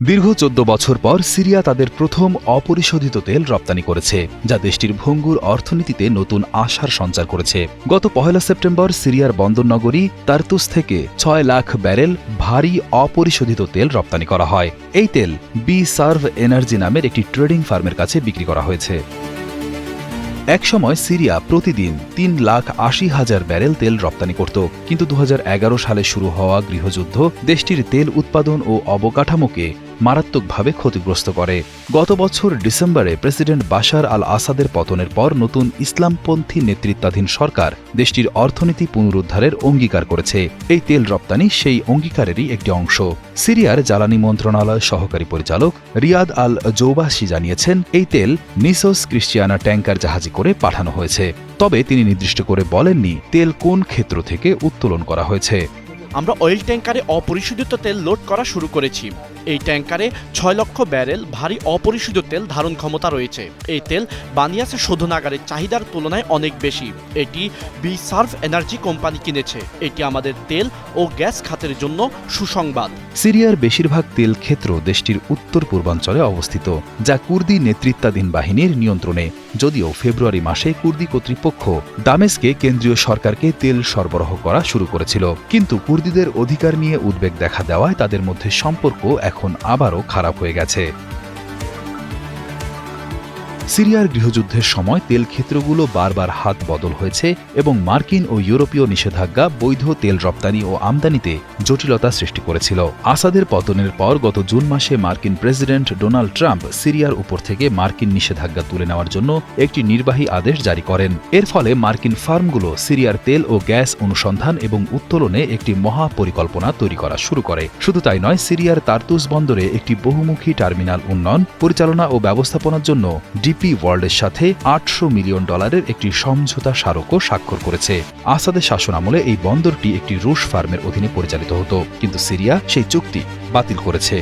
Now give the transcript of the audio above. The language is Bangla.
দীর্ঘ চোদ্দ বছর পর সিরিয়া তাদের প্রথম অপরিশোধিত তেল রপ্তানি করেছে, যা দেশটির ভঙ্গুর অর্থনীতিতে নতুন আশার সঞ্চার করেছে। গত পহেলা সেপ্টেম্বর সিরিয়ার বন্দরনগরী তার্তুস থেকে ছয় লাখ ব্যারেল ভারী অপরিশোধিত তেল রপ্তানি করা হয়। এই তেল বি সার্ভ এনার্জি নামের একটি ট্রেডিং ফার্মের কাছে বিক্রি করা হয়েছে। একসময় সিরিয়া প্রতিদিন তিন লাখ আশি হাজার ব্যারেল তেল রপ্তানি করত, কিন্তু দু হাজার এগারো সালে শুরু হওয়া গৃহযুদ্ধ দেশটির তেল উৎপাদন ও অবকাঠামোকে মারাত্মকভাবে ক্ষতিগ্রস্ত করে। গত বছর ডিসেম্বরে প্রেসিডেন্ট বাশার আল আসাদের পতনের পর নতুন ইসলামপন্থী নেতৃত্বাধীন সরকার দেশটির অর্থনীতি পুনরুদ্ধারের অঙ্গীকার করেছে। এই তেল রপ্তানি সেই অঙ্গীকারেরই একটি অংশ। সিরিয়ার জ্বালানি মন্ত্রণালয় সহকারী পরিচালক রিয়াদ আল জৌবাসি জানিয়েছেন, এই তেল নিসোস ক্রিশ্চিয়ানা ট্যাঙ্কার জাহাজে করে পাঠানো হয়েছে। তবে তিনি নির্দিষ্ট করে বলেননি তেল কোন ক্ষেত্র থেকে উত্তোলন করা হয়েছে। আমরা অয়েল ট্যাঙ্কারে অপরিশোধিত তেল লোড করা শুরু করেছি। এই ট্যাঙ্কারে ছয় লক্ষ ব্যারেল ভারী অপরিশোধিত তেল ধারণ ক্ষমতা রয়েছে। এই তেল বানিয়াসে শোধনাগারের চাহিদার তুলনায় অনেক বেশি। এটি বি সার্ভ এনার্জি কোম্পানি কিনেছে। এটি আমাদের তেল ও গ্যাস খাতের জন্য সুসংবাদ। সিরিয়ার বেশিরভাগ তেল ক্ষেত্র দেশটির উত্তর পূর্বাঞ্চলে অবস্থিত, যা কুর্দি নেতৃত্বাধীন বাহিনীর নিয়ন্ত্রণে। যদিও ফেব্রুয়ারি মাসে কুর্দি কর্তৃপক্ষ দামেস্কে কেন্দ্রীয় সরকারকে তেল সরবরাহ করা শুরু করেছিল। কিন্তু কুর্দিদের অধিকার নিয়ে উদ্বেগ দেখা দেওয়ায় তাদের মধ্যে সম্পর্ক এখন আবারও খারাপ হয়ে গেছে। সিরিয়ার গৃহযুদ্ধের সময় তেল ক্ষেত্রগুলো বারবার হাত বদল হয়েছে এবং মার্কিন ও ইউরোপীয় নিষেধাজ্ঞা বৈধ তেল রপ্তানি ও আমদানিতে জটিলতা সৃষ্টি করেছিল। আসাদের পতনের পর গত জুন মাসে মার্কিন প্রেসিডেন্ট ডোনাল্ড ট্রাম্প সিরিয়ার উপর থেকে মার্কিন নিষেধাজ্ঞা তুলে নেওয়ার জন্য একটি নির্বাহী আদেশ জারি করেন। এর ফলে মার্কিন ফার্মগুলো সিরিয়ার তেল ও গ্যাস অনুসন্ধান এবং উত্তোলনে একটি মহা পরিকল্পনা তৈরি করা শুরু করে। শুধু তাই নয়, সিরিয়ার তারতুস বন্দরে একটি বহুমুখী টার্মিনাল উন্নয়ন, পরিচালনা ও ব্যবস্থাপনার জন্য ডিপি ওয়ার্ল্ডের সাথে আটশো মিলিয়ন ডলারের একটি সমঝোতা স্মারকও স্বাক্ষর করেছে। আসাদের শাসনামলে এই বন্দরটি একটি রুশ ফার্মের অধীনে পরিচালিত হতো, কিন্তু সিরিয়া সেই চুক্তি বাতিল করেছে।